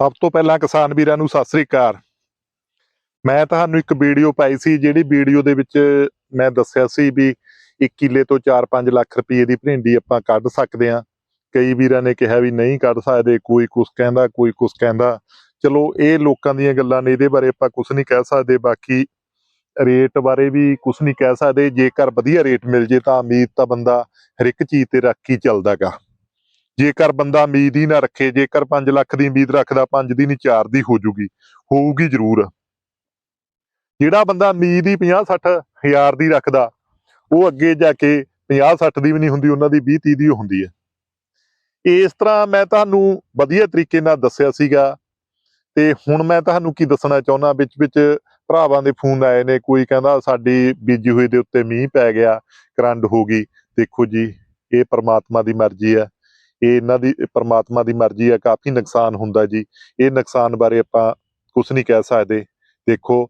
ਸਭ ਤੋਂ ਪਹਿਲਾਂ ਕਿਸਾਨ ਵੀਰਾਂ ਨੂੰ ਸਤਿ ਸ੍ਰੀ ਅਕਾਲ। ਮੈਂ ਤੁਹਾਨੂੰ ਇੱਕ ਵੀਡੀਓ ਪਾਈ ਸੀ, ਜਿਹੜੀ ਵੀਡੀਓ ਦੇ ਵਿੱਚ ਮੈਂ ਦੱਸਿਆ ਸੀ ਵੀ 1 ਕਿੱਲੇ ਤੋਂ 4-5 ਲੱਖ ਰੁਪਏ ਦੀ ਭਿੰਡੀ ਆਪਾਂ ਕੱਢ ਸਕਦੇ ਹਾਂ। ਕਈ ਵੀਰਾਂ ਨੇ ਕਿਹਾ ਵੀ ਨਹੀਂ ਕੱਢ ਸਕਦੇ, ਕੋਈ ਕੁਛ ਕਹਿੰਦਾ, ਕੋਈ ਕੁਛ ਕਹਿੰਦਾ। ਚਲੋ, ਇਹ ਲੋਕਾਂ ਦੀਆਂ ਗੱਲਾਂ ਨੇ, ਇਹਦੇ ਬਾਰੇ ਆਪਾਂ ਕੁਛ ਨਹੀਂ ਕਹਿ ਸਕਦੇ। ਬਾਕੀ ਰੇਟ ਬਾਰੇ ਵੀ ਕੁਛ ਨਹੀਂ ਕਹਿ ਸਕਦੇ। ਜੇਕਰ ਵਧੀਆ ਰੇਟ ਮਿਲ ਜੇ ਤਾਂ ਉਮੀਦ ਤਾਂ ਬੰਦਾ ਹਰ ਇੱਕ ਚੀਜ਼ ਤੇ ਰੱਖ ਹੀ ਚੱਲਦਾਗਾ। ਜੇਕਰ ਬੰਦਾ ਉਮੀਦ ਹੀ ਨਾ ਰੱਖੇ, ਜੇਕਰ 5 ਲੱਖ ਦੀ ਉਮੀਦ ਰੱਖਦਾ 5 ਦੀ ਨਹੀਂ 4 ਦੀ ਹੋ ਜੂਗੀ। ਹੋਊਗੀ ਜ਼ਰੂਰ। ਜਿਹੜਾ ਬੰਦਾ ਉਮੀਦ ਹੀ 50 60 ਹਜ਼ਾਰ ਦੀ ਰੱਖਦਾ, ਉਹ ਅੱਗੇ ਜਾ ਕੇ 50 60 ਦੀ ਵੀ ਨਹੀਂ ਹੁੰਦੀ, ਉਹਨਾਂ ਦੀ 20 30 ਦੀ ਹੁੰਦੀ ਹੈ। ਇਸ ਤਰ੍ਹਾਂ ਮੈਂ ਤੁਹਾਨੂੰ ਵਧੀਆ ਤਰੀਕੇ ਨਾਲ ਦੱਸਿਆ ਸੀਗਾ, ਤੇ ਹੁਣ ਮੈਂ ਤੁਹਾਨੂੰ ਕੀ ਦੱਸਣਾ ਚਾਹੁੰਦਾ ਵਿੱਚ ਵਿੱਚ ਭਰਾਵਾਂ ਦੇ ਫੋਨ ਆਏ ਨੇ, ਕੋਈ ਕਹਿੰਦਾ ਸਾਡੀ ਬੀਜੀ ਹੋਈ ਦੇ ਉੱਤੇ ਮੀਂਹ ਪੈ ਗਿਆ ਕਰੰਡ ਹੋ ਗਈ। ਦੇਖੋ ਜੀ, ਇਹ ਪ੍ਰਮਾਤਮਾ ਦੀ ਮਰਜ਼ੀ ਹੈ। ਇਹ ਇਹਨਾਂ ਦੀ, ਪਰਮਾਤਮਾ ਦੀ ਮਰਜ਼ੀ ਹੈ, ਕਾਫੀ ਨੁਕਸਾਨ ਹੁੰਦਾ ਜੀ। ਇਹ ਨੁਕਸਾਨ ਬਾਰੇ ਆਪਾਂ ਕੁਝ ਨਹੀਂ ਕਹਿ ਸਕਦੇ। ਦੇਖੋ,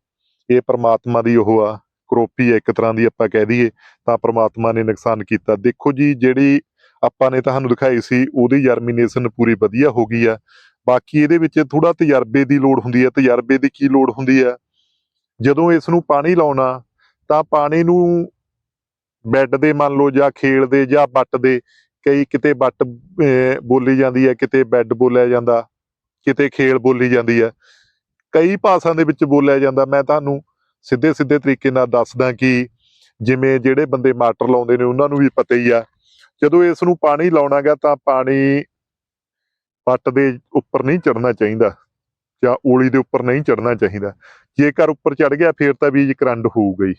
ਇਹ ਪ੍ਰਮਾਤਮਾ ਦੀ ਉਹ ਆ, ਕਰੋਪੀ ਹੈ, ਇੱਕ ਤਰ੍ਹਾਂ ਦੀ ਆਪਾਂ ਕਹਿ ਦਈਏ, ਤਾਂ ਪ੍ਰਮਾਤਮਾ ਨੇ ਨੁਕਸਾਨ ਕੀਤਾ। ਦੇਖੋ ਜੀ, ਜਿਹੜੀ ਆਪਾਂ ਨੇ ਤੁਹਾਨੂੰ ਦਿਖਾਈ ਸੀ, ਉਹਦੀ ਜਰਮੀਨੇਸ਼ਨ ਪੂਰੀ ਵਧੀਆ ਹੋ ਗਈ ਆ। ਬਾਕੀ ਇਹਦੇ ਵਿੱਚ ਥੋੜਾ ਤਜਰਬੇ ਦੀ ਲੋੜ ਹੁੰਦੀ ਹੈ ਤਜਰਬੇ ਦੀ ਕੀ ਲੋੜ ਹੁੰਦੀ ਹੈ ਜਦੋਂ ਇਸ ਨੂੰ ਪਾਣੀ ਲਾਉਣਾ, ਤਾਂ ਪਾਣੀ ਨੂੰ ਬੈੱਡ ਦੇ ਮੰਨ ਲਓ ਜਾਂ ਖੇਲ ਦੇ ਜਾਂ ਬੱਟ ਦੇ ਕਈ ਕਿਤੇ ਬੱਟ ਬੋਲੀ ਜਾਂਦੀ ਹੈ, ਕਿਤੇ ਬੈੱਡ ਬੋਲਿਆ ਜਾਂਦਾ, ਕਿਤੇ ਖੇਲ ਬੋਲੀ ਜਾਂਦੀ ਹੈ। ਕਈ ਭਾਸ਼ਾ ਦੇ ਵਿੱਚ ਬੋਲਿਆ ਜਾਂਦਾ, ਮੈਂ ਤੁਹਾਨੂੰ ਸਿੱਧੇ ਸਿੱਧੇ ਤਰੀਕੇ ਨਾਲ ਦੱਸਦਾ ਕਿ ਜਿਵੇਂ ਜਿਹੜੇ ਬੰਦੇ ਮਾਟਰ ਲਾਉਂਦੇ ਨੇ, ਉਹਨਾਂ ਨੂੰ ਵੀ ਪਤਾ ਹੀ ਆ। ਜਦੋਂ ਇਸ ਨੂੰ ਪਾਣੀ ਲਾਉਣਾਗਾ, ਤਾਂ ਪਾਣੀ ਪੱਟ ਦੇ ਉੱਪਰ ਨਹੀਂ ਚੜਨਾ ਚਾਹੀਦਾ, ਜਾਂ ਓਲੀ ਦੇ ਉੱਪਰ ਨਹੀਂ ਚੜਨਾ ਚਾਹੀਦਾ। ਜੇਕਰ ਉੱਪਰ ਚੜ ਗਿਆ, ਫਿਰ ਤਾਂ ਬੀਜ ਕਰੰਡ ਹੋਊਗਾ ਹੀ।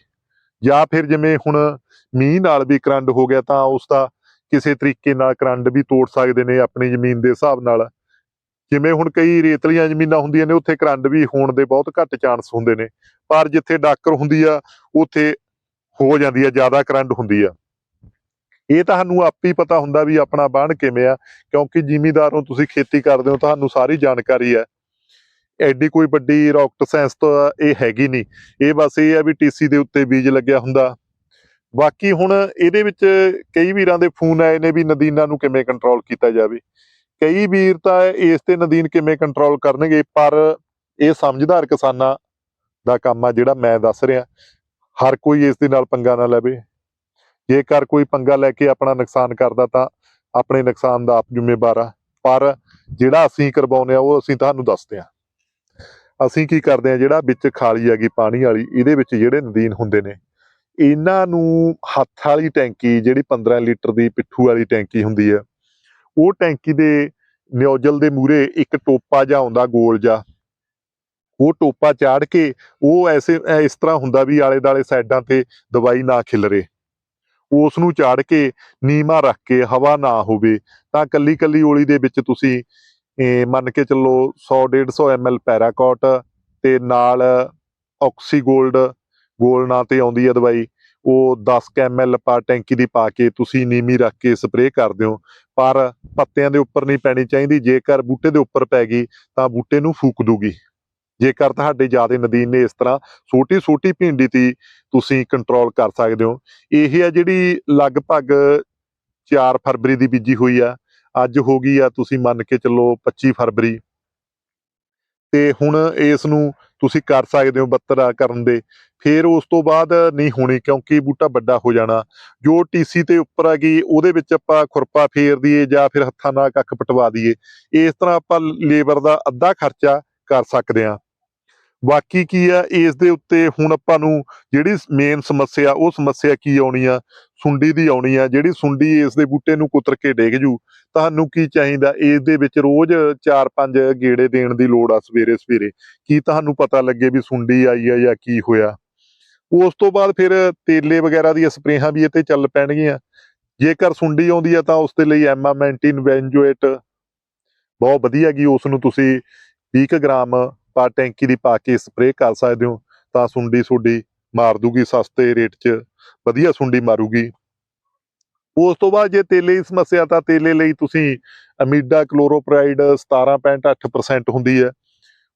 ਜਾਂ ਫਿਰ ਜਿਵੇਂ ਹੁਣ ਮੀਂਹ ਨਾਲ ਵੀ ਕਰੰਡ ਹੋ ਗਿਆ, ਤਾਂ ਉਸ ਦਾ ਕਿਸੇ ਤਰੀਕੇ ਨਾਲ ਕਰੰਡ ਵੀ ਤੋੜ ਸਕਦੇ ਨੇ ਆਪਣੀ ਜ਼ਮੀਨ ਦੇ ਹਿਸਾਬ ਨਾਲ। ਜਿਵੇਂ ਹੁਣ ਕਈ ਰੇਤਲੀਆਂ ਜ਼ਮੀਨਾਂ ਹੁੰਦੀਆਂ ਨੇ, ਉੱਥੇ ਕਰੰਡ ਵੀ ਹੋਣ ਦੇ ਬਹੁਤ ਘੱਟ ਚਾਂਸ ਹੁੰਦੇ ਨੇ। ਪਰ ਜਿੱਥੇ ਡਾਕਰ ਹੁੰਦੀ ਆ, ਉੱਥੇ ਹੋ ਜਾਂਦੀ ਆ, ਜ਼ਿਆਦਾ ਕਰੰਟ ਹੁੰਦੀ ਆ। ਇਹ ਤੁਹਾਨੂੰ ਆਪ ਹੀ ਪਤਾ ਹੁੰਦਾ ਵੀ ਆਪਣਾ ਬਾਣ ਕਿਵੇਂ ਆ, ਕਿਉਂਕਿ ਜ਼ਿਮੀਦਾਰੋਂ ਤੁਸੀਂ ਖੇਤੀ ਕਰਦੇ ਹੋ, ਤੁਹਾਨੂੰ ਸਾਰੀ ਜਾਣਕਾਰੀ ਹੈ ਐਡੀ ਕੋਈ ਵੱਡੀ ਰਾਕਟ ਸਾਇੰਸ ਤਾਂ ਇਹ ਹੈਗੀ ਨਹੀਂ। ਇਹ ਬਸ ਇਹ ਆ ਵੀ ਟੀਸੀ ਦੇ ਉੱਤੇ ਬੀਜ ਲੱਗਿਆ ਹੁੰਦਾ। ਬਾਕੀ ਹੁਣ ਇਹਦੇ ਵਿੱਚ ਕਈ ਵੀਰਾਂ ਦੇ ਫੋਨ ਆਏ ਨੇ ਵੀ ਨਦੀਨਾਂ ਨੂੰ ਕਿਵੇਂ ਕੰਟਰੋਲ ਕੀਤਾ ਜਾਵੇ। ਕਈ ਵੀਰ ਤਾਂ ਇਸ ਤੇ ਨਦੀਨ ਕਿਵੇਂ ਕੰਟਰੋਲ ਕਰਨਗੇ, ਪਰ ਇਹ ਸਮਝਦਾਰ ਕਿਸਾਨਾਂ ਦਾ ਕੰਮ ਆ ਜਿਹੜਾ ਮੈਂ ਦੱਸ ਰਿਹਾ। ਹਰ ਕੋਈ ਇਸ ਦੇ ਨਾਲ ਪੰਗਾ ਨਾ ਲਵੇ। ਜੇਕਰ ਕੋਈ ਪੰਗਾ ਲੈ ਕੇ ਆਪਣਾ ਨੁਕਸਾਨ ਕਰਦਾ ਤਾਂ ਆਪਣੇ ਨੁਕਸਾਨ ਦਾ ਆਪ ਜ਼ਿੰਮੇਵਾਰ ਆ। ਪਰ ਜਿਹੜਾ ਅਸੀਂ ਕਰਵਾਉਂਦੇ ਆ, ਉਹ ਅਸੀਂ ਤੁਹਾਨੂੰ ਦੱਸਦੇ ਆ। ਅਸੀਂ ਕੀ ਕਰਦੇ ਆ, ਜਿਹੜਾ ਵਿੱਚ ਖਾਲੀ ਹੈਗੀ ਪਾਣੀ ਵਾਲੀ, ਇਹਦੇ ਵਿੱਚ ਜਿਹੜੇ ਨਦੀਨ ਹੁੰਦੇ ਨੇ ਇਹਨਾਂ ਨੂੰ ਹੱਥ ਵਾਲੀ ਟੈਂਕੀ, ਜਿਹੜੀ 15 ਲੀਟਰ ਦੀ ਪਿੱਠੂ ਵਾਲੀ ਟੈਂਕੀ ਹੁੰਦੀ ਆ, ਉਹ ਟੈਂਕੀ ਦੇ ਨਿਓਜਲ ਦੇ ਮੂਰੇ ਇੱਕ ਟੋਪਾ ਜਿਹਾ ਆਉਂਦਾ ਗੋਲ ਜਿਹਾ। ਉਹ ਟੋਪਾ ਚਾੜ ਕੇ ਉਹ ਐਸੇ ਇਸ ਤਰ੍ਹਾਂ ਹੁੰਦਾ ਵੀ ਆਲੇ ਦਾਲੇ ਸਾਈਡਾਂ ਤੇ ਦਵਾਈ ਨਾ ਖਿਲਰੇ। ਉਸ ਨੂੰ ਚਾੜ ਕੇ ਨੀਮਾ ਰੱਖ ਕੇ ਹਵਾ ਨਾ ਹੋਵੇ, ਤਾਂ ਕੱਲੀ ਕੱਲੀ ਓਲੀ ਦੇ ਵਿੱਚ ਤੁਸੀਂ ਮੰਨ ਕੇ ਚੱਲੋ 100 150 ml ਪੈਰਾਕੋਟ ਤੇ ਨਾਲ ਆਕਸੀਗੋਲਡ ਗੋਲ ਨਾਂ ਤੇ ਆਉਂਦੀ ਹੈ ਦਵਾਈ, ਉਹ 10 ml ਪਰ ਟੈਂਕੀ ਦੀ ਪਾ ਕੇ ਤੁਸੀਂ ਨੀਮੀ ਰੱਖ ਕੇ ਸਪਰੇਅ ਕਰ ਦਿਓ। ਪਰ ਪੱਤਿਆਂ ਦੇ ਉੱਪਰ ਨਹੀਂ ਪੈਣੀ ਚਾਹੀਦੀ, ਜੇਕਰ ਬੂਟੇ ਦੇ ਉੱਪਰ ਪੈ ਗਈ ਤਾਂ ਬੂਟੇ ਨੂੰ ਫੂਕ ਦੂਗੀ। ਜੇਕਰ ਤੁਹਾਡੇ ਜ਼ਿਆਦਾ ਨਦੀਨ ਨੇ ਇਸ ਤਰ੍ਹਾਂ ਛੋਟੀ ਛੋਟੀ ਭਿੰਡੀ ਤੀ, ਤੁਸੀਂ ਕੰਟਰੋਲ ਕਰ ਸਕਦੇ ਹੋ। ਇਹ ਹੈ ਜਿਹੜੀ ਲਗਭਗ 4 ਫਰਵਰੀ ਦੀ ਬੀਜੀ ਹੋਈ ਆ। ਅੱਜ ਹੋ ਗਈ ਆ, ਤੁਸੀਂ ਮੰਨ ਕੇ ਚੱਲੋ 25 ਫਰਵਰੀ। ਤੇ ਹੁਣ ਇਸ ਨੂੰ ਤੁਸੀਂ ਕਰ ਸਕਦੇ ਹੋ 72 ਕਰਨ ਦੇ। ਫਿਰ ਉਸ ਤੋਂ ਬਾਅਦ ਨਹੀਂ ਹੋਣੀ ਕਿਉਂਕਿ ਬੂਟਾ ਵੱਡਾ ਹੋ ਜਾਣਾ। ਜੋ ਟੀਸੀ ਤੇ ਉੱਪਰ ਆ ਗਈ, ਉਹਦੇ ਵਿੱਚ ਆਪਾਂ ਖੁਰਪਾ ਫੇਰ ਦਈਏ ਜਾਂ ਫਿਰ ਹੱਥਾਂ ਨਾਲ ਕੱਖ ਪਟਵਾ ਦਈਏ। ਇਸ ਤਰ੍ਹਾਂ ਆਪਾਂ ਲੇਬਰ ਦਾ ਅੱਧਾ ਖਰਚਾ ਕਰ ਸਕਦੇ ਹਾਂ। ਬਾਕੀ ਕੀ ਆ, ਇਸ ਦੇ ਉੱਤੇ ਹੁਣ ਆਪਾਂ ਨੂੰ ਜਿਹੜੀ ਮੇਨ ਸਮੱਸਿਆ, ਉਹ ਸਮੱਸਿਆ ਕੀ ਆਉਣੀ ਆ? ਸੁੰਡੀ ਦੀ ਆਉਣੀ ਆ, ਜਿਹੜੀ ਸੁੰਡੀ ਇਸ ਦੇ ਬੂਟੇ ਨੂੰ ਕੁਤਰ ਕੇ ਡੇਗ ਜੂ। ਤੁਹਾਨੂੰ ਕੀ ਚਾਹੀਦਾ? ਇਸ ਦੇ ਵਿੱਚ ਰੋਜ਼ 4-5 ਗੇੜੇ ਦੇਣ ਦੀ ਲੋੜ ਆ ਸਵੇਰੇ ਸਵੇਰੇ। ਕੀ ਤੁਹਾਨੂੰ ਪਤਾ ਲੱਗੇ ਵੀ ਸੁੰਡੀ ਆਈ ਆ ਜਾਂ ਕੀ ਹੋਇਆ? ਉਸ ਤੋਂ ਬਾਅਦ ਫਿਰ ਤੇਲੇ ਵਗੈਰਾ ਦੀਆਂ ਸਪਰੇਹਾਂ ਵੀ ਇਹ ਤੇ ਚੱਲ ਪੈਣਗੀਆਂ। ਜੇਕਰ ਸੁੰਡੀ ਆਉਂਦੀ ਆ ਤਾਂ ਉਸ ਦੇ ਲਈ ਐਮਾਮੈਂਟਿਨ ਵੈਂਜੋਏਟ। ਬਹੁਤ ਵਧੀਆ ਗੀ ਉਸ ਨੂੰ ਤੁਸੀਂ 20 ਕੁ ਗ੍ਰਾਮ ਪਾ ਟੈਂਕੀ ਦੀ ਪਾ ਕੇ ਸਪਰੇਅ ਕਰ ਸਕਦੇ ਹੋ, ਤਾਂ ਸੁੰਡੀ ਸੁੰਡੀ ਮਾਰ ਦੂਗੀ ਸਸਤੇ ਰੇਟ 'ਚ, ਵਧੀਆ ਸੁੰਡੀ ਮਾਰੂਗੀ। ਉਸ ਤੋਂ ਬਾਅਦ ਜੇ ਤੇਲੇ ਦੀ ਸਮੱਸਿਆ, ਤਾਂ ਤੇਲੇ ਲਈ ਤੁਸੀਂ ਅਮੀਡਾ ਕਲੋਰੋਪਰਾਈਡ 17.8% ਹੁੰਦੀ ਹੈ।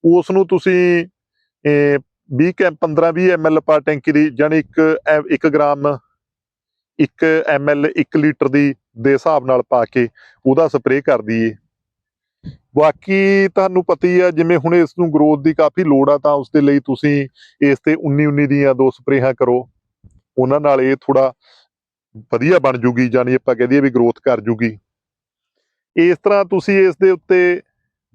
ਉਸ ਨੂੰ ਤੁਸੀਂ ਇਹ 20 ਕੈ 15 20 ml ਪਰ ਟੈਂਕੀ ਦੀ ਜਾਨੀ 1 1 ਗ੍ਰਾਮ 1 ml 1 ਲੀਟਰ ਦੀ ਦੇ ਹਿਸਾਬ ਨਾਲ ਪਾ ਕੇ ਉਹਦਾ ਸਪਰੇਅ ਕਰ ਦਈਏ। ਬਾਕੀ ਤੁਹਾਨੂੰ ਪਤਾ ਹੀ ਆ, ਜਿਵੇਂ ਹੁਣ ਇਸ ਨੂੰ ਗਰੋਥ ਦੀ ਕਾਫੀ ਲੋੜ ਆ, ਤਾਂ ਉਸ ਦੇ ਲਈ ਤੁਸੀਂ ਇਸ ਤੇ 19 19 ਦੀਆਂ ਦੋ ਸਪਰੇਹਾਂ ਕਰੋ। ਉਹਨਾਂ ਨਾਲ ਇਹ ਥੋੜਾ ਵਧੀਆ ਬਣ ਜੂਗੀ ਜਾਨੀ ਆਪਾਂ ਕਹਦੇ ਵੀ ਗਰੋਥ ਕਰ ਜੂਗੀ। ਇਸ ਤਰ੍ਹਾਂ ਤੁਸੀਂ ਇਸ ਦੇ ਉੱਤੇ,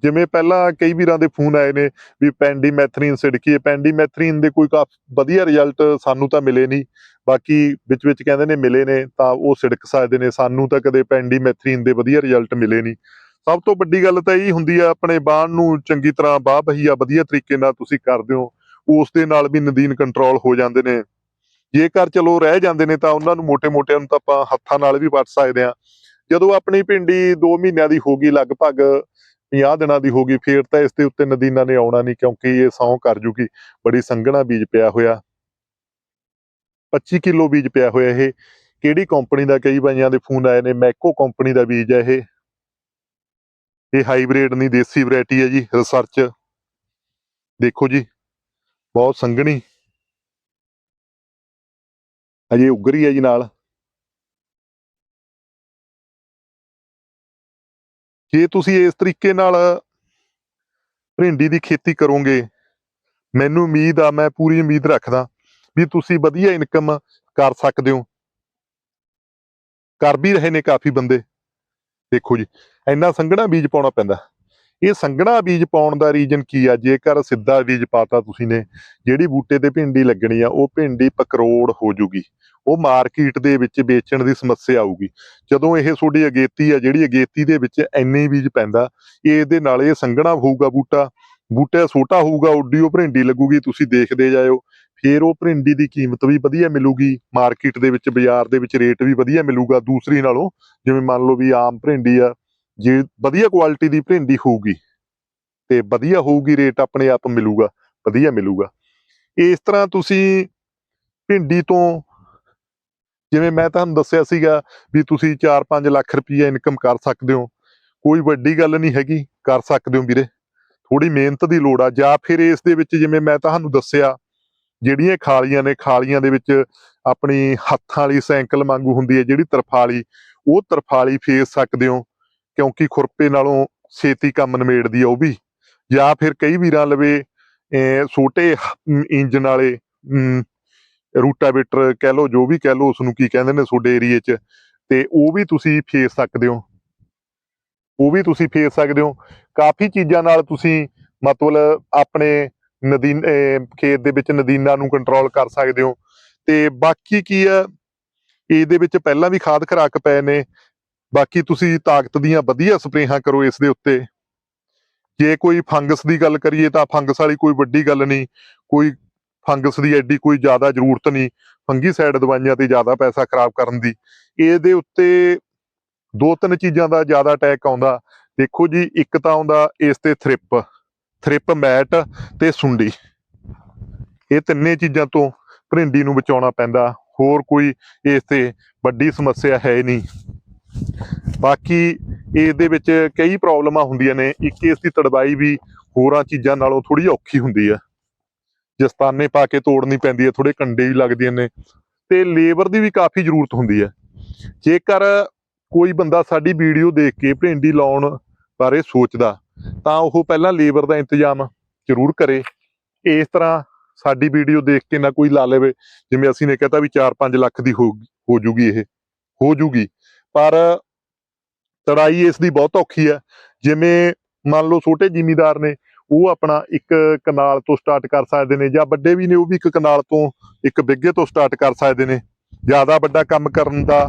ਜਿਵੇਂ ਪਹਿਲਾਂ ਕਈ ਵੀਰਾਂ ਦੇ ਫੋਨ ਆਏ ਨੇ ਵੀ ਪੈਂਡੀਮੈਥਰੀਨ ਸਿੜਕੀਏ, ਪੈਂਡੀਮੈਥਰੀਨ ਦੇ ਕੋਈ ਕਾਫੀ ਵਧੀਆ ਰਿਜ਼ਲਟ ਸਾਨੂੰ ਤਾਂ ਮਿਲੇ ਨਹੀਂ। ਬਾਕੀ ਵਿੱਚ ਵਿੱਚ ਕਹਿੰਦੇ ਨੇ ਮਿਲੇ ਨੇ, ਤਾਂ ਉਹ ਸਿੜਕ ਸਕਦੇ ਨੇ, ਸਾਨੂੰ ਤਾਂ ਕਦੇ ਪੈਂਡੀਮੈਥਰੀਨ ਦੇ ਵਧੀਆ ਰਿਜ਼ਲਟ ਮਿਲੇ ਨਹੀਂ। ਸਭ ਤੋਂ ਵੱਡੀ ਗੱਲ ਤਾਂ ਇਹ ਹੁੰਦੀ ਆ, ਆਪਣੇ ਬਾਣ ਨੂੰ ਚੰਗੀ ਤਰ੍ਹਾਂ ਬਾਹ ਬਹੀਆ ਵਧੀਆ ਤਰੀਕੇ ਨਾਲ ਤੁਸੀਂ ਕਰਦੇ ਹੋ, ਉਸ ਦੇ ਨਾਲ ਵੀ ਨਦੀਨ ਕੰਟਰੋਲ ਹੋ ਜਾਂਦੇ ਨੇ। ਜੇਕਰ ਚਲੋ ਰਹਿ ਜਾਂਦੇ ਨੇ ਤਾਂ ਉਹਨਾਂ ਨੂੰ ਮੋٹے-ਮੋٹੇ ਨੂੰ ਤਾਂ ਆਪਾਂ ਹੱਥਾਂ ਨਾਲ ਵੀ ਵੱਟ ਸਕਦੇ ਆ ਜਦੋਂ ਆਪਣੀ ਭਿੰਡੀ 2 ਮਹੀਨਿਆਂ ਦੀ ਹੋ ਗਈ, ਲਗਭਗ 50 ਦਿਨਾਂ ਦੀ ਹੋ ਗਈ, ਫੇਰ ਤਾਂ ਇਸ ਦੇ ਉੱਤੇ ਨਦੀਨਾਂ ਨੇ ਆਉਣਾ ਨਹੀਂ, ਕਿਉਂਕਿ ਇਹ ਸੌਂ ਕਰ ਜੂਗੀ। ਬੜੀ ਸੰਘਣਾ ਬੀਜ ਪਿਆ ਹੋਇਆ। 25 ਕਿਲੋ ਬੀਜ ਪਿਆ ਹੋਇਆ ਇਹ। ਕਿਹੜੀ ਕੰਪਨੀ ਦਾ? ਕਈ ਬਾਈਆਂ ਦੇ ਫੋਨ ਆਏ ਨੇ, ਮੈਕੋ ਕੰਪਨੀ ਦਾ ਬੀਜ ਹੈ ਇਹ। ਇਹ ਹਾਈਬ੍ਰਿਡ ਨਹੀਂ, ਦੇਸੀ ਵੈਰਾਈਟੀ ਹੈ ਜੀ, ਰਿਸਰਚ। ਦੇਖੋ ਜੀ, ਬਹੁਤ ਸੰਘਣੀ। ਅਜੇ ਉਗਰੀ ਹੈ ਜੀ ਨਾਲ। ਜੇ ਤੁਸੀਂ ਇਸ ਤਰੀਕੇ ਨਾਲ ਭਿੰਡੀ ਦੀ ਖੇਤੀ ਕਰੋਗੇ, ਮੈਨੂੰ ਉਮੀਦ ਆ, ਮੈਂ ਪੂਰੀ ਉਮੀਦ ਰੱਖਦਾ ਵੀ ਤੁਸੀਂ ਵਧੀਆ ਇਨਕਮ ਕਰ ਸਕਦੇ ਹੋ। ਕਰ ਵੀ ਰਹੇ ਨੇ ਕਾਫੀ ਬੰਦੇ। ਦੇਖੋ ਜੀ, ਇੰਨਾ ਸੰਘਣਾ ਬੀਜ ਪਾਉਣਾ ਪੈਂਦਾ। ਇਹ ਸੰਘਣਾ ਬੀਜ ਪਾਉਣ ਦਾ ਰੀਜਨ ਕੀ ਆ? ਜੇਕਰ ਸਿੱਧਾ ਬੀਜ ਪਾਤਾ ਤੁਸੀਂ ਨੇ, ਜਿਹੜੀ ਬੂਟੇ ਤੇ ਭਿੰਡੀ ਲੱਗਣੀ ਆ, ਉਹ ਭਿੰਡੀ ਪਕਰੋੜ ਹੋ ਜੂਗੀ। ਉਹ ਮਾਰਕੀਟ ਦੇ ਵਿੱਚ ਵੇਚਣ ਦੀ ਸਮੱਸਿਆ ਆਊਗੀ। ਜਦੋਂ ਇਹ ਤੁਹਾਡੀ ਅਗੇਤੀ ਆ, ਜਿਹੜੀ ਅਗੇਤੀ ਦੇ ਵਿੱਚ ਇੰਨੇ ਬੀਜ ਪੈਂਦਾ, ਇਹਦੇ ਨਾਲ ਇਹ ਸੰਘਣਾ ਹੋਊਗਾ ਬੂਟਾ। ਬੂਟਾ ਛੋਟਾ ਹੋਊਗਾ, ਉੱਡੀ ਉਹ ਭਿੰਡੀ ਲੱਗੂਗੀ, ਤੁਸੀਂ ਦੇਖਦੇ ਜਾਇਓ। ਫਿਰ ਉਹ ਭਰਿੰਡੀ ਦੀ ਕੀਮਤ ਵੀ ਵਧੀਆ ਮਿਲੂਗੀ ਮਾਰਕੀਟ ਦੇ ਵਿੱਚ, ਬਾਜ਼ਾਰ ਦੇ ਵਿੱਚ ਰੇਟ ਵੀ ਵਧੀਆ ਮਿਲੂਗਾ। ਦੂਸਰੀ ਨਾਲੋਂ, ਜਿਵੇਂ ਮੰਨ ਲਓ ਵੀ ਆਮ ਭਿੰਡੀ ਆ, ਜੇ ਵਧੀਆ ਕੁਆਲਿਟੀ ਦੀ ਭਿੰਡੀ ਹੋਊਗੀ, ਤੇ ਵਧੀਆ ਹੋਊਗੀ ਰੇਟ ਆਪਣੇ ਆਪ ਮਿਲੂਗਾ, ਵਧੀਆ ਮਿਲੂਗਾ। ਇਸ ਤਰ੍ਹਾਂ ਤੁਸੀਂ ਭਿੰਡੀ ਤੋਂ, ਜਿਵੇਂ ਮੈਂ ਤੁਹਾਨੂੰ ਦੱਸਿਆ ਸੀਗਾ ਵੀ ਤੁਸੀਂ 4-5 ਲੱਖ ਰੁਪਏ ਇਨਕਮ ਕਰ ਸਕਦੇ ਹੋ, ਕੋਈ ਵੱਡੀ ਗੱਲ ਨਹੀਂ ਹੈਗੀ, ਕਰ ਸਕਦੇ ਹੋ ਵੀਰੇ। ਥੋੜੀ ਮਿਹਨਤ ਦੀ ਲੋੜ ਆ, ਜਾਂ ਫਿਰ ਇਸ ਦੇ ਵਿੱਚ ਜਿਵੇਂ ਮੈਂ ਤੁਹਾਨੂੰ ਦੱਸਿਆ ਜਿਹੜੀਆਂ ਖਾਲੀਆਂ ਨੇ ਖਾਲੀਆਂ ਦੇ ਵਿੱਚ ਆਪਣੀ ਹੱਥਾਂ ਵਾਲੀ ਸਾਈਕਲ ਵਾਂਗੂ ਹੁੰਦੀ ਹੈ ਜਿਹੜੀ ਤਰਫਾਲੀ ਉਹ ਤਰਫਾਲੀ ਫੇਰ ਸਕਦੇ ਹੋ ਕਿਉਂਕਿ ਖੁਰਪੇ ਨਾਲੋਂ ਛੇਤੀ ਕੰਮ ਨਿਮੇੜਦੀ ਆ ਉਹ ਵੀ। ਜਾਂ ਫਿਰ ਕਈ ਵੀਰਾਂ ਲਵੇ ਛੋਟੇ ਇੰਜਨ ਵਾਲੇ ਅਮ, ਰੂਟਾਵੇਟਰ ਕਹਿ ਲਓ ਜੋ ਵੀ ਕਹਿ ਲਓ ਉਸ ਨੂੰ ਕੀ ਕਹਿੰਦੇ ਨੇ ਤੁਹਾਡੇ ਏਰੀਏ 'ਚ ਤੇ ਉਹ ਵੀ ਤੁਸੀਂ ਫੇਸ ਸਕਦੇ ਹੋ। ਉਹ ਵੀ ਤੁਸੀਂ ਫੇਸ ਸਕਦੇ ਹੋ। ਕਾਫੀ ਚੀਜ਼ਾਂ ਨਾਲ ਤੁਸੀਂ ਮਤਲਬ ਆਪਣੇ ਨਦੀਨ ਖੇਤ ਦੇ ਵਿੱਚ ਨਦੀਨਾਂ ਨੂੰ ਕੰਟਰੋਲ ਕਰ ਸਕਦੇ ਹੋ। ਤੇ ਬਾਕੀ ਕੀ ਆ, ਇਹਦੇ ਵਿੱਚ ਪਹਿਲਾਂ ਵੀ ਖਾਦ ਖਰਾਕ ਪਏ ਨੇ। ਬਾਕੀ ਤੁਸੀਂ ਤਾਕਤ ਦੀਆਂ ਵਧੀਆ ਸਪਰੇਹਾਂ ਕਰੋ ਇਸ ਦੇ ਉੱਤੇ। ਜੇ ਕੋਈ ਫੰਗਸ ਦੀ ਗੱਲ ਕਰੀਏ ਤਾਂ ਫੰਗਸ ਵਾਲੀ ਕੋਈ ਵੱਡੀ ਗੱਲ ਨਹੀਂ। ਕੋਈ ਫੰਗਸ ਦੀ ਐਡੀ ਕੋਈ ਜ਼ਿਆਦਾ ਜ਼ਰੂਰਤ ਨਹੀਂ, ਫੰਗੀਸਾਈਡ ਦਵਾਈਆਂ ਤੇ ਜ਼ਿਆਦਾ ਪੈਸਾ ਖਰਾਬ ਕਰਨ ਦੀ। ਇਹਦੇ ਉੱਤੇ ਦੋ ਤਿੰਨ ਚੀਜ਼ਾਂ ਦਾ ਜ਼ਿਆਦਾ ਅਟੈਕ ਆਉਂਦਾ। ਦੇਖੋ ਜੀ, ਇੱਕ ਤਾਂ ਆਉਂਦਾ ਇਸ ਤੇ ਥ੍ਰਿਪ। ਥ੍ਰਿਪ, ਮੈਟ ਤੇ ਸੁੰਡੀ। ਇਹ ਤਿੰਨੇ ਚੀਜ਼ਾਂ ਤੋਂ ਭਰਿੰਡੀ ਨੂੰ ਬਚਾਉਣਾ ਪੈਂਦਾ। ਹੋਰ ਕੋਈ ਇਸ ਤੇ ਵੱਡੀ ਸਮੱਸਿਆ ਹੈ ਨਹੀਂ। ਬਾਕੀ ਇਸ ਦੇ ਵਿੱਚ ਕਈ ਪ੍ਰੋਬਲਮਾਂ ਹੁੰਦੀਆਂ ਨੇ। ਇੱਕ ਇਸ ਦੀ ਤੜਵਾਈ ਵੀ ਹੋਰਾਂ ਚੀਜ਼ਾਂ ਨਾਲੋਂ ਥੋੜੀ ਔਖੀ ਹੁੰਦੀ ਆ। ਜਸਤਾਨੇ ਪਾ ਕੇ ਤੋੜਨੀ ਪੈਂਦੀ ਹੈ ਥੋੜੇ ਕੰਡੇ ਵੀ ਲੱਗਦੀਆਂ ਨੇ। ਤੇ ਲੇਬਰ ਦੀ ਵੀ ਕਾਫੀ ਜ਼ਰੂਰਤ ਹੁੰਦੀ ਹੈ ਜੇਕਰ ਕੋਈ ਬੰਦਾ ਸਾਡੀ ਵੀਡੀਓ ਦੇਖ ਕੇ ਭਿੰਡੀ ਲਾਉਣ ਬਾਰੇ ਸੋਚਦਾ, ਤਾਂ ਉਹ ਪਹਿਲਾਂ ਲੇਬਰ ਦਾ ਇੰਤਜ਼ਾਮ ਜ਼ਰੂਰ ਕਰੇ। ਇਸ ਤਰ੍ਹਾਂ ਸਾਡੀ ਵੀਡੀਓ ਦੇਖ ਕੇ ਨਾ ਕੋਈ ਲਾ ਲਵੇ, ਜਿਵੇਂ ਅਸੀਂ ਨੇ ਕਹਤਾ ਵੀ 4-5 ਲੱਖ ਦੀ ਹੋ ਜੂਗੀ ਇਹ, ਹੋ ਜੂਗੀ। ਪਰ ਤੜਾਈ ਇਸ ਦੀ ਬਹੁਤ ਔਖੀ ਹੈ। ਜਿਵੇਂ ਮੰਨ ਲਓ ਛੋਟੇ ਜ਼ਿਮੀਦਾਰ ਨੇ, ਉਹ ਆਪਣਾ ਇੱਕ ਕਨਾਲ ਤੋਂ ਸਟਾਰਟ ਕਰ ਸਕਦੇ ਨੇ, ਜਾਂ ਵੱਡੇ ਵੀ ਨੇ, ਉਹ ਵੀ ਇੱਕ ਕਨਾਲ ਤੋਂ, ਇੱਕ ਬਿੱਗੇ ਤੋਂ ਸਟਾਰਟ ਕਰ ਸਕਦੇ ਨੇ। ਜ਼ਿਆਦਾ ਵੱਡਾ ਕੰਮ ਕਰਨ ਦਾ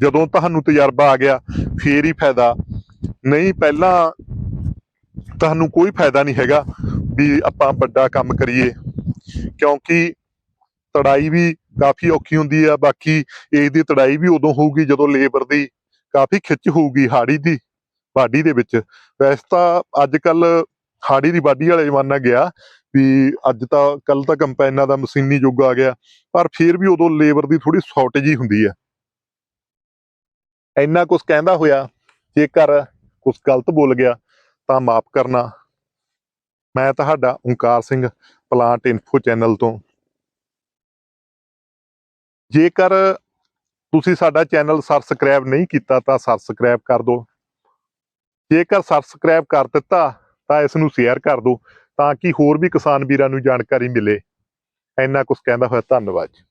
ਜਦੋਂ ਤੁਹਾਨੂੰ ਤਜਰਬਾ ਆ ਗਿਆ, ਫੇਰ ਹੀ ਫਾਇਦਾ। ਨਹੀਂ, ਪਹਿਲਾਂ ਤੁਹਾਨੂੰ ਕੋਈ ਫਾਇਦਾ ਨਹੀਂ ਹੈਗਾ ਵੀ ਆਪਾਂ ਵੱਡਾ ਕੰਮ ਕਰੀਏ, ਕਿਉਂਕਿ ਤੜਾਈ ਵੀ ਕਾਫੀ ਔਖੀ ਹੁੰਦੀ ਆ, ਬਾਕੀ ਇਸ ਦੀ ਤੜਾਈ ਵੀ ਉਦੋਂ ਹੋਊਗੀ ਜਦੋਂ ਲੇਬਰ ਦੀ ਕਾਫੀ ਖਿੱਚ ਹੋਊਗੀ, ਹਾੜੀ ਦੀ ਬਾਡੀ ਦੇ ਵਿੱਚ। ਵੈਸੇ ਤਾਂ ਅੱਜ ਕੱਲ ਹਾੜੀ ਦੀ ਬਾਡੀ ਵਾਲਾ ਜ਼ਮਾਨਾ ਗਿਆ ਵੀ ਅੱਜ ਤਾਂ ਕੱਲ ਤਾਂ ਕੰਪਾਈਨਾਂ ਦਾ ਮਸ਼ੀਨੀ ਯੁੱਗ ਆ ਗਿਆ, ਪਰ ਫਿਰ ਵੀ ਉਦੋਂ ਲੇਬਰ ਦੀ ਥੋੜੀ ਸ਼ਾਰਟੇਜ ਹੀ ਹੁੰਦੀ ਆ। ਇੰਨਾ ਕੁਝ ਕਹਿੰਦਾ ਹੋਇਆ ਜੇਕਰ ਕੁਝ ਗਲਤ ਬੋਲ ਗਿਆ ਤਾਂ ਮਾਫ ਕਰਨਾ। ਮੈਂ ਤੁਹਾਡਾ Onkar Singh, plant info channel ਤੋਂ। ਜੇਕਰ ਤੁਸੀਂ ਸਾਡਾ ਚੈਨਲ ਸਬਸਕ੍ਰਾਈਬ ਨਹੀਂ ਕੀਤਾ ਤਾਂ ਸਬਸਕ੍ਰਾਈਬ ਕਰ ਦਿਓ। ਜੇਕਰ ਸਬਸਕ੍ਰਾਈਬ ਕਰ ਦਿੱਤਾ ਤਾਂ ਇਸ ਨੂੰ ਸ਼ੇਅਰ ਕਰ ਦਿਓ ਤਾਂ ਕਿ ਹੋਰ ਵੀ ਕਿਸਾਨ ਵੀਰਾਂ ਨੂੰ ਜਾਣਕਾਰੀ ਮਿਲੇ। ਇੰਨਾ ਕੁਝ ਕਹਿੰਦਾ ਹੋਇਆ, ਧੰਨਵਾਦ ਜੀ।